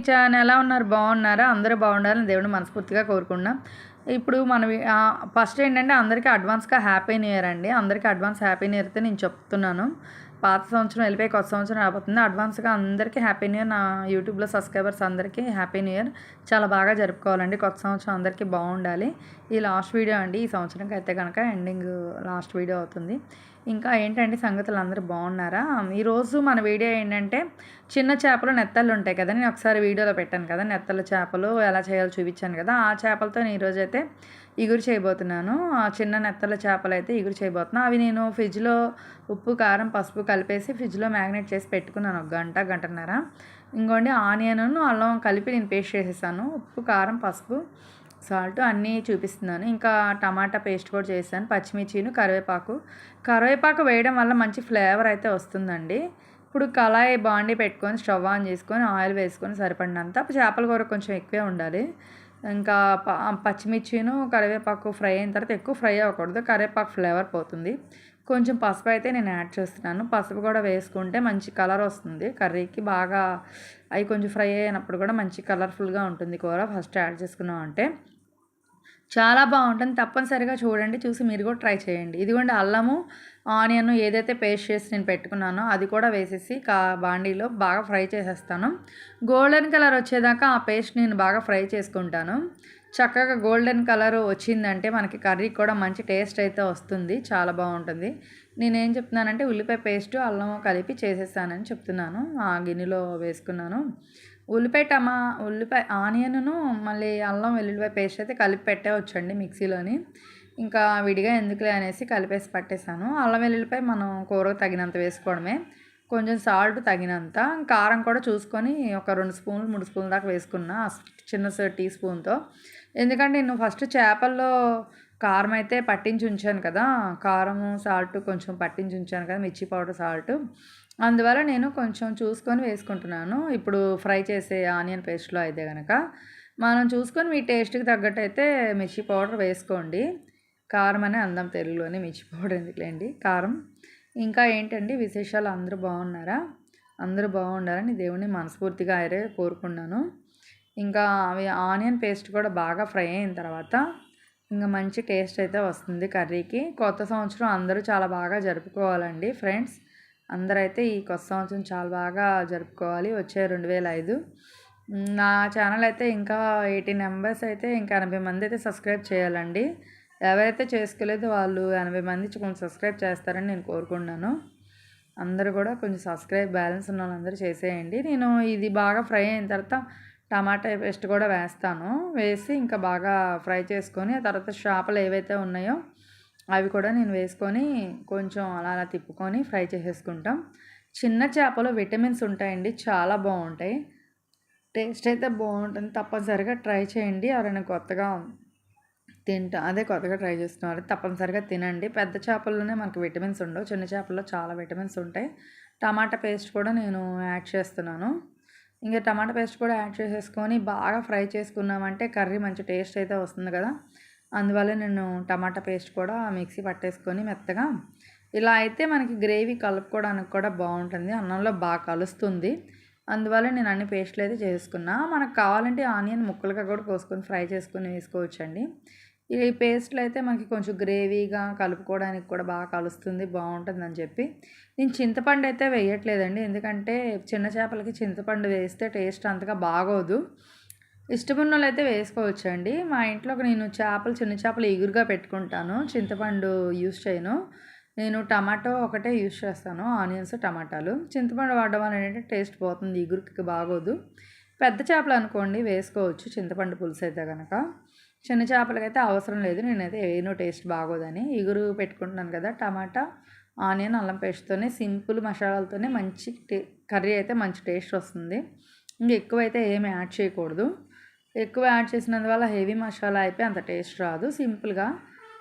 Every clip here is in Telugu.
కిచెన్ ఎలా ఉన్నారు? బాగున్నారా? అందరూ బాగుండాలని దేవుడు మనస్ఫూర్తిగా కోరుకున్నాం ఇప్పుడు మనం ఫస్ట్ ఏంటంటే అందరికీ అడ్వాన్స్గా హ్యాపీ న్యూ ఇయర్ అండి. అందరికీ అడ్వాన్స్ హ్యాపీ న్యూ ఇయర్ అయితే నేను చెప్తున్నాను. పాత సంవత్సరం వెళ్ళిపోయి కొత్త సంవత్సరం రాబోతుంది. అడ్వాన్స్గా అందరికీ హ్యాపీ న్యూ ఇయర్. నా యూట్యూబ్లో సబ్స్క్రైబర్స్ అందరికీ హ్యాపీ న్యూ ఇయర్. చాలా బాగా జరుపుకోవాలండి. కొత్త సంవత్సరం అందరికీ బాగుండాలి. ఈ లాస్ట్ వీడియో అండి. ఈ సంవత్సరంకి అయితే కనుక ఎండింగ్ లాస్ట్ వీడియో అవుతుంది. ఇంకా ఏంటంటే సంగతులు? అందరూ బాగున్నారా? ఈరోజు మన వీడియో ఏంటంటే చిన్న చేపలు నెత్తళ్ళు ఉంటాయి కదా నేను ఒకసారి వీడియోలో పెట్టాను కదా నెత్తల చేపలు ఎలా చేయాలో చూపించాను కదా ఆ చేపలతో నేను ఈరోజు అయితే ఇగురు చేయబోతున్నాను. ఆ చిన్న నెత్తల చేపలు అయితే ఇగురు చేయబోతున్నాను అవి నేను ఫ్రిడ్జ్లో ఉప్పు కారం పసుపు కలిపేసి ఫ్రిడ్జ్లో మ్యాగ్నేట్ చేసి పెట్టుకున్నాను ఒక గంట గంటన్నర. ఇంకోండి ఆనియన్ అల్లం కలిపి నేను పేస్ట్ చేసేసాను. ఉప్పు కారం పసుపు సాల్ట్ అన్నీ చూపిస్తున్నాను. ఇంకా టమాటా పేస్ట్ కూడా చేశాను. పచ్చిమిర్చిను కరివేపాకు. కరివేపాకు వేయడం వల్ల మంచి ఫ్లేవర్ అయితే వస్తుందండి. ఇప్పుడు కళాయి బాండి పెట్టుకొని స్టవ్ ఆన్ చేసుకొని ఆయిల్ వేసుకొని సరిపడినంత చేపల కూర కొంచెం ఎక్కువే ఉండాలి. ఇంకా పచ్చిమిర్చిను కరివేపాకు ఫ్రై అయిన తర్వాత ఎక్కువ ఫ్రై అవ్వకూడదు. కరివేపాకు ఫ్లేవర్ పోతుంది. కొంచెం పసుపు అయితే నేను యాడ్ చేస్తున్నాను. పసుపు కూడా వేసుకుంటే మంచి కలర్ వస్తుంది. కర్రీకి బాగా అవి కొంచెం ఫ్రై అయినప్పుడు కూడా మంచి కలర్ఫుల్గా ఉంటుంది కూర. ఫస్ట్ యాడ్ చేసుకున్నాం అంటే చాలా బాగుంటుంది. తప్పనిసరిగా చూడండి చూసి మీరు కూడా ట్రై చేయండి. ఇదిగోండి అల్లము ఆనియన్ ఏదైతే పేస్ట్ చేసి నేను పెట్టుకున్నానో అది కూడా వేసేసి కా బాండీలో బాగా ఫ్రై చేసేస్తాను. గోల్డెన్ కలర్ వచ్చేదాకా ఆ పేస్ట్ నేను బాగా ఫ్రై చేసుకుంటాను. చక్కగా గోల్డెన్ కలర్ వచ్చిందంటే మనకి కర్రీ కూడా మంచి టేస్ట్ అయితే వస్తుంది. చాలా బాగుంటుంది. నేనేం చెప్తున్నానంటే ఉల్లిపాయ పేస్ట్ అల్లం కలిపి చేసేసానని చెప్తున్నాను. ఆ గిన్నెలో వేసుకున్నాను. ఉల్లిపాయ టమా ఉల్లిపాయ ఆనియన్ను మళ్ళీ అల్లం వెల్లుల్లిపాయ పేస్ట్ అయితే కలిపి పెట్టేవచ్చండి మిక్సీలోని. ఇంకా విడిగా ఎందుకులే అనేసి కలిపేసి పట్టేశాను. అల్లం వెల్లుల్లిపాయ మనం కూరకు తగినంత వేసుకోవడమే. కొంచెం సాల్ట్ తగినంత కారం కూడా చూసుకొని ఒక రెండు స్పూన్లు మూడు స్పూన్ల దాకా వేసుకున్నా చిన్న టీ స్పూన్తో. ఎందుకంటే నేను ఫస్ట్ చేపల్లో కారం అయితే పట్టించి ఉంచాను కదా కారము సాల్ట్ కొంచెం పట్టించి ఉంచాను కదా మిర్చి పౌడర్ సాల్ట్. అందువల్ల నేను కొంచెం చూసుకొని వేసుకుంటున్నాను. ఇప్పుడు ఫ్రై చేసే ఆనియన్ పేస్ట్లో అయితే కనుక మనం చూసుకొని మీ టేస్ట్కి తగ్గట్టు అయితే మిర్చి పౌడర్ వేసుకోండి. కారం అనే అందం తెలుగులోనే మిర్చి పౌడర్ ఎందుకులేండి? కారం ఇంకా ఏంటండి విశేషాలు? అందరూ బాగున్నారా? అందరూ బాగుండాలని దేవుని మనస్ఫూర్తిగా ఆయరే కోరుకున్నాను ఇంకా అవి ఆనియన్ పేస్ట్ కూడా బాగా ఫ్రై అయిన తర్వాత ఇంకా మంచి టేస్ట్ అయితే వస్తుంది కర్రీకి. కొత్త సంవత్సరం అందరూ చాలా బాగా జరుపుకోవాలండి ఫ్రెండ్స్. అందరైతే ఈ కొత్త సంవత్సరం చాలా బాగా జరుపుకోవాలి. వచ్చే రెండు వేల ఐదు. నా ఛానల్ అయితే ఇంకా ఎయిటీన్ మెంబర్స్ అయితే ఇంకా ఎనభై మంది అయితే సబ్స్క్రైబ్ చేయాలండి. ఎవరైతే చేసుకోలేదో వాళ్ళు ఎనభై మంది కొంచెం సబ్స్క్రైబ్ చేస్తారని నేను కోరుకున్నాను అందరూ కూడా కొంచెం సబ్స్క్రైబ్ బ్యాలెన్స్ ఉన్న వాళ్ళందరూ చేసేయండి. నేను ఇది బాగా ఫ్రై అయిన తర్వాత టమాటా పేస్ట్ కూడా వేస్తాను. వేసి ఇంకా బాగా ఫ్రై చేసుకొని ఆ తర్వాత చేపలు ఏవైతే ఉన్నాయో అవి కూడా నేను వేసుకొని కొంచెం అలా అలా తిప్పుకొని ఫ్రై చేసేసుకుంటాం. చిన్న చేపలో విటమిన్స్ ఉంటాయండి చాలా బాగుంటాయి. టేస్ట్ అయితే బాగుంటుంది తప్పనిసరిగా ట్రై చేయండి. ఎవరైనా కొత్తగా తింటా. అదే కొత్తగా ట్రై చేస్తున్నారు. తప్పనిసరిగా తినండి. పెద్ద చేపల్లోనే మనకు విటమిన్స్ ఉండవు. చిన్న చేపల్లో చాలా విటమిన్స్ ఉంటాయి. టమాటా పేస్ట్ కూడా నేను యాడ్ చేస్తున్నాను. ఇంకా టమాటా పేస్ట్ కూడా యాడ్ చేసేసుకొని బాగా ఫ్రై చేసుకున్నామంటే కర్రీ మంచి టేస్ట్ అయితే వస్తుంది కదా. అందువల్ల నేను టమాటా పేస్ట్ కూడా మిక్సీ పట్టేసుకొని మెత్తగా ఇలా అయితే మనకి గ్రేవీ కలుపుకోవడానికి కూడా బాగుంటుంది. అన్నంలో బాగా కలుస్తుంది. అందువల్ల నేను అన్ని పేస్ట్లు అయితే చేసుకున్నా. మనకు కావాలంటే ఆనియన్ ముక్కలుగా కూడా కోసుకొని ఫ్రై చేసుకొని వేసుకోవచ్చండి. ఈ పేస్ట్లు అయితే మనకి కొంచెం గ్రేవీగా కలుపుకోవడానికి కూడా బాగా కలుస్తుంది బాగుంటుందని చెప్పి. నేను చింతపండు అయితే వేయట్లేదండి. ఎందుకంటే చిన్న చేపలకి చింతపండు వేస్తే టేస్ట్ అంతగా బాగోదు. ఇష్టమున్న వాళ్ళు అయితే వేసుకోవచ్చండి. మా ఇంట్లో నేను చేపలు చిన్న చేపలు ఎగురుగా పెట్టుకుంటాను. చింతపండు యూస్ చేయను. నేను టమాటో ఒకటే యూస్ చేస్తాను. ఆనియన్స్ టమాటాలు. చింతపండు వాడడం వల్ల ఏంటంటే టేస్ట్ పోతుంది ఎగురుకి బాగోదు. పెద్ద చేపలు అనుకోండి వేసుకోవచ్చు చింతపండు పులుసు అయితే కనుక చిన్న చేపలకైతే అవసరం లేదు. నేనైతే ఏనో టేస్ట్ బాగోదని ఇగురు పెట్టుకుంటున్నాను కదా టమాటా ఆనియన్ అల్లం పేస్ట్తోనే సింపుల్ మసాలాలతోనే మంచి టే కర్రీ అయితే మంచి టేస్ట్ వస్తుంది. ఇంకా ఎక్కువైతే ఏమి యాడ్ చేయకూడదు. ఎక్కువ యాడ్ చేసినందువల్ల హెవీ మసాలా అయిపోయి అంత టేస్ట్ రాదు. సింపుల్గా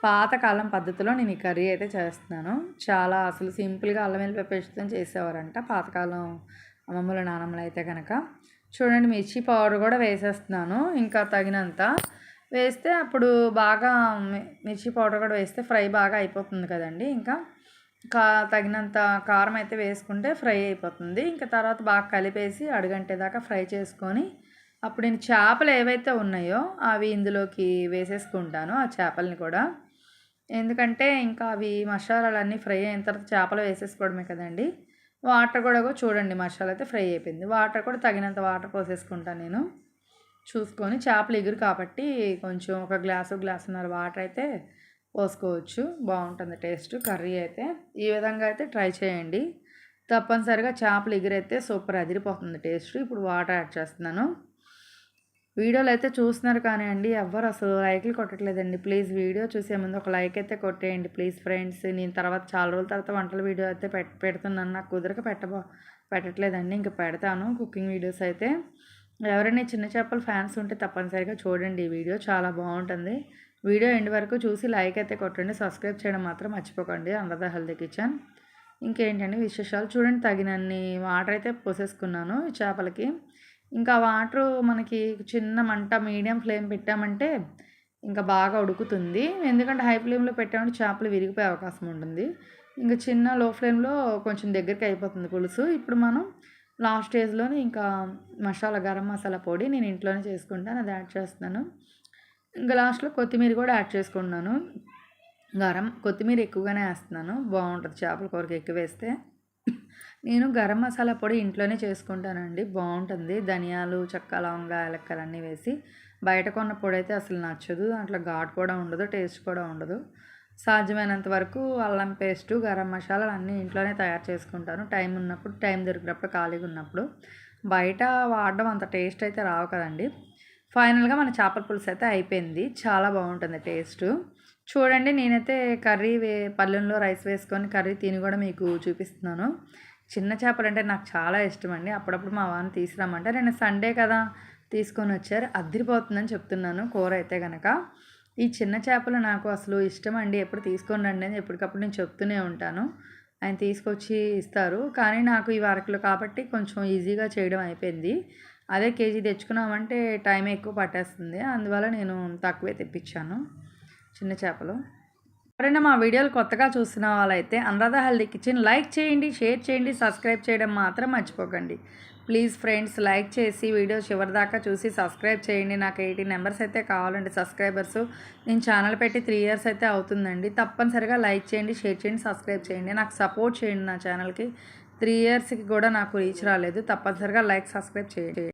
పాతకాలం పద్ధతిలో నేను ఈ కర్రీ అయితే చేస్తున్నాను. చాలా అసలు సింపుల్గా అల్లం వెల్లిపాయ పేస్ట్తో చేసేవారంట పాతకాలం అమ్మమ్మల నానమ్మలు అయితే కనుక చూడండి మిర్చి పౌడర్ కూడా వేసేస్తున్నాను. ఇంకా తగినంత వేస్తే అప్పుడు బాగా మిర్చి పౌడర్ కూడా వేస్తే ఫ్రై బాగా అయిపోతుంది కదండి. ఇంకా కా తగినంత కారం అయితే వేసుకుంటే ఫ్రై అయిపోతుంది. ఇంకా తర్వాత బాగా కలిపేసి అడుగంటే దాకా ఫ్రై చేసుకొని అప్పుడు నేను చేపలు ఏవైతే ఉన్నాయో అవి ఇందులోకి వేసేసుకుంటాను ఆ చేపల్ని కూడా. ఎందుకంటే ఇంకా అవి మసాలాలన్నీ ఫ్రై అయిన తర్వాత చేపలు వేసేసుకోవడమే కదండి. వాటర్ కూడా చూడండి మసాలా అయితే ఫ్రై అయిపోయింది. వాటర్ కూడా తగినంత వాటర్ పోసేసుకుంటాను నేను. చూసుకొని చేపలు ఎగురు కాబట్టి కొంచెం ఒక గ్లాసు గ్లాసున్నర వాటర్ అయితే పోసుకోవచ్చు. బాగుంటుంది టేస్ట్ కర్రీ అయితే. ఈ విధంగా అయితే ట్రై చేయండి. తప్పనిసరిగా చేపలు ఎగురైతే సూపర్ అదిరిపోతుంది టేస్ట్. ఇప్పుడు వాటర్ యాడ్ చేస్తున్నాను. వీడియోలు అయితే చూస్తున్నారు కానీ అండి ఎవ్వరు అసలు లైక్లు కొట్టట్లేదండి. ప్లీజ్ వీడియో చూసే ముందు ఒక లైక్ అయితే కొట్టేయండి ప్లీజ్ ఫ్రెండ్స్. నేను తర్వాత చాలా రోజుల తర్వాత వంటల వీడియో అయితే పెట్ పెడుతున్నాను. నాకు కుదరక పెట్టబో పెట్టట్లేదండి. ఇంకా పెడతాను కుకింగ్ వీడియోస్ అయితే. ఎవరైనా చిన్న చేపల ఫ్యాన్స్ ఉంటే తప్పనిసరిగా చూడండి. ఈ వీడియో చాలా బాగుంటుంది. వీడియో ఎండ్ వరకు చూసి లైక్ అయితే కొట్టండి. సబ్స్క్రైబ్ చేయడం మాత్రం మర్చిపోకండి. అందద హెల్దీ కిచెన్. ఇంకేంటండి విశేషాలు? చూడండి తగినన్ని వాటర్ అయితే పోసేసుకున్నాను ఈ చేపలకి. ఇంకా వాటర్ మనకి చిన్న మంట మీడియం ఫ్లేమ్ పెట్టామంటే ఇంకా బాగా ఉడుకుతుంది. ఎందుకంటే హై ఫ్లేమ్లో పెట్టామంటే చేపలు విరిగిపోయే అవకాశం ఉంటుంది. ఇంకా చిన్న లో ఫ్లేమ్లో కొంచెం దగ్గరికి అయిపోతుంది పులుసు. ఇప్పుడు మనం లాస్ట్ స్టేజ్లోనే ఇంకా మసాలా గరం మసాలా పొడి నేను ఇంట్లోనే చేసుకుంటాను అది యాడ్ చేస్తున్నాను. ఇంకా లాస్ట్లో కొత్తిమీర కూడా యాడ్ చేసుకుంటున్నాను. గరం కొత్తిమీర ఎక్కువగానే వేస్తున్నాను బాగుంటుంది చేపల కూరకి ఎక్కువ వేస్తే. నేను గరం మసాలా పొడి ఇంట్లోనే చేసుకుంటానండి బాగుంటుంది. ధనియాలు చెక్క లవంగ యాలక్కలు అన్నీ వేసి బయట కొన్న పొడి అయితే అసలు నచ్చదు దాంట్లో ఘాటు కూడా ఉండదు టేస్ట్ కూడా ఉండదు. సాధ్యమైనంత వరకు అల్లం పేస్టు గరం మసాలాలు అన్నీ ఇంట్లోనే తయారు చేసుకుంటాను. టైం ఉన్నప్పుడు టైం దొరికినప్పుడు ఖాళీగా ఉన్నప్పుడు. బయట వాడడం అంత టేస్ట్ అయితే రావు కదండి. ఫైనల్గా మన చేపల పులుసు అయితే అయిపోయింది. చాలా బాగుంటుంది టేస్ట్. చూడండి నేనైతే కర్రీ వే పల్లెల్లో రైస్ వేసుకొని కర్రీ తిని కూడా మీకు చూపిస్తున్నాను. చిన్న చేపలు అంటే నాకు చాలా ఇష్టం అండి. అప్పుడప్పుడు మా వాడిని తీసుకురామంటే నేను సండే కదా తీసుకొని వచ్చారు అద్దరిపోతుందని చెప్తున్నాను కూర అయితే కనుక ఈ చిన్న చేపలు నాకు అసలు ఇష్టం అండి ఎప్పుడు తీసుకొని రండి అని ఎప్పటికప్పుడు నేను చెప్తూనే ఉంటాను. ఆయన తీసుకొచ్చి ఇస్తారు. కానీ నాకు ఈ వారకులు కాబట్టి కొంచెం ఈజీగా చేయడం అయిపోయింది. అదే కేజీ తెచ్చుకున్నామంటే టైం ఎక్కువ పట్టేస్తుంది. అందువల్ల నేను తక్కువే తెప్పించాను చిన్న చేపలు. ఎవరైనా మా వీడియోలు కొత్తగా చూస్తున్న వాళ్ళైతే అనురాధ హెల్దీ కిచెన్ లైక్ చేయండి షేర్ చేయండి సబ్స్క్రైబ్ చేయడం మాత్రం మర్చిపోకండి. ప్లీజ్ ఫ్రెండ్స్ లైక్ చేసి వీడియో చివరిదాకా చూసి సబ్స్క్రైబ్ చేయండి. నాకు ఎయిటీ నెంబర్స్ అయితే కావాలండి సబ్స్క్రైబర్స్. నేను ఛానల్ పెట్టి త్రీ ఇయర్స్ అయితే అవుతుందండి. తప్పనిసరిగా లైక్ చేయండి షేర్ చేయండి సబ్స్క్రైబ్ చేయండి. నాకు సపోర్ట్ చేయండి నా ఛానల్కి. త్రీ ఇయర్స్కి కూడా నాకు రీచ్ రాలేదు. తప్పనిసరిగా లైక్ సబ్స్క్రైబ్ చేయండి.